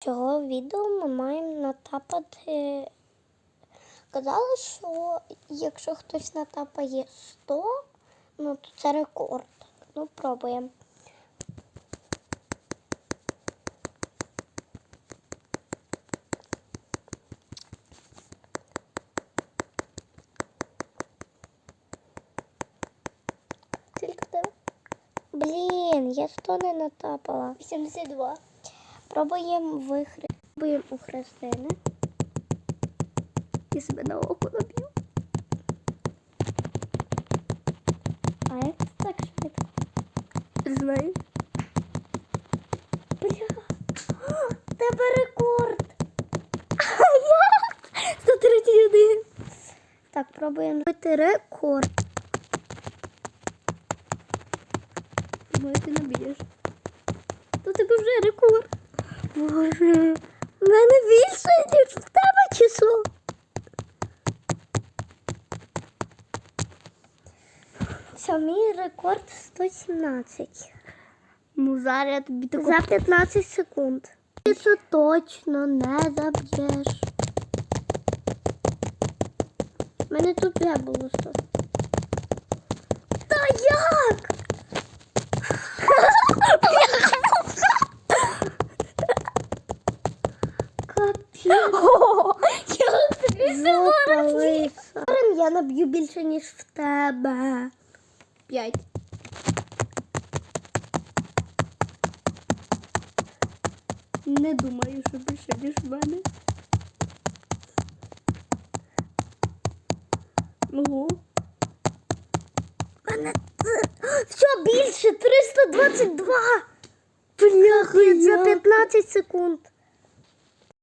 Цього відео ми маємо натапати. Казали, що якщо хтось натапає 100, ну то це рекорд. Ну, пробуємо. Блін, я 100 не натапала. 82. Пробуємо вихри. Пробуємо у Христини. І себе на око наб'ю. А як це так швидко? Знаю. Бля. Тебе рекорд. А як? 131. Так, пробуємо зробити рекорд. Думаю, ти наб'єш. То тебе вже рекорд. Боже, в мене більше, ніж в тебе число. Все, мій рекорд 117. Ну, зараз я тобі таку... За 15 секунд. Ти це точно не заб'єш. У мене тут вже було 100. Та як? Капець. Я. Я наб'ю більше, ніж в тебе. П'ять. Не думаю, що більше, ніж в мене. Ого. мене все більше 322. Бляха, за як? 15 секунд.